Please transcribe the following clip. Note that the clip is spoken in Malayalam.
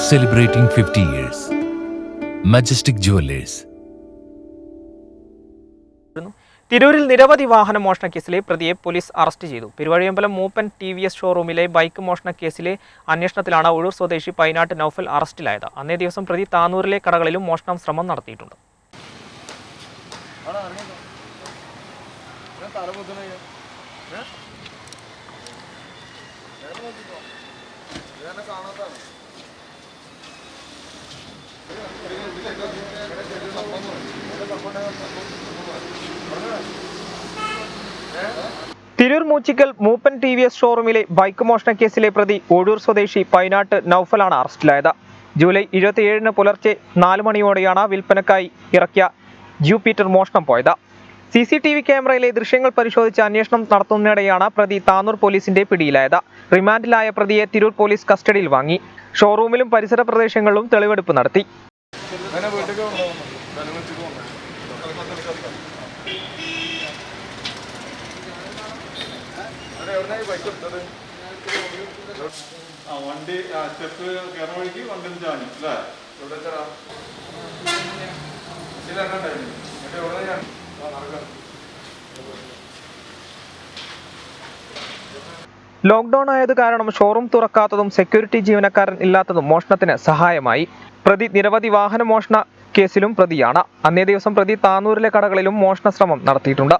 celebrating 50 years. Majestic Jewelers. തിരൂരിൽ നിരവധി വാഹന മോഷണ കേസിലെ പ്രതിയെ പോലീസ് അറസ്റ്റ് ചെയ്തു Peruvazhiyambalam Moopen T V S ഷോറൂമിലെ bike മോഷണ കേസിലെ അന്വേഷണത്തിലാണ് ഒഴൂർ സ്വദേശി പൈനാട്ട് നൌഫൽ അറസ്റ്റിലായത് അന്നേ ദിവസം പ്രതി താനൂരിലെ കടകളിലും മോഷണം ശ്രമം നടത്തിയിട്ടുണ്ട് Tirur Moochikkal Moopen T V S ഷോറൂമിലെ bike മോഷണ കേസിലെ പ്രതി ഓഴൂർ സ്വദേശി പൈനാട്ട് നൌഫലാണ് അറസ്റ്റിലായത്. ജൂലൈ ഇരുപത്തിയേഴിന് പുലർച്ചെ നാല് മണിയോടെയാണ് വിൽപ്പനക്കായി ഇറക്കിയ ജൂപ്പിറ്റർ മോഷണം പോയത്. സി സി ടി വി ക്യാമറയിലെ ദൃശ്യങ്ങൾ പരിശോധിച്ച് അന്വേഷണം നടത്തുന്നതിനിടെയാണ് പ്രതി താനൂർ പോലീസിന്റെ പിടിയിലായത്. റിമാൻഡിലായ പ്രതിയെ തിരൂർ പോലീസ് കസ്റ്റഡിയിൽ വാങ്ങി. ഷോറൂമിലും പരിസര പ്രദേശങ്ങളിലും തെളിവെടുപ്പ് നടത്തി. വണ്ടി സ്റ്റെപ്പ് കയറുന്ന വഴിക്ക് വണ്ടി ചാഞ്ഞു അല്ലേ? ലോക്ക്ഡൌൺ ആയത് കാരണം ഷോറൂം തുറക്കാത്തതും സെക്യൂരിറ്റി ജീവനക്കാരൻ ഇല്ലാത്തതും മോഷണത്തിന് സഹായമായി. പ്രതി നിരവധി വാഹന മോഷണ കേസിലും പ്രതിയാണ്. അന്നേ ദിവസം പ്രതി താനൂരിലെ കടകളിലും മോഷണ ശ്രമം നടത്തിയിട്ടുണ്ട്.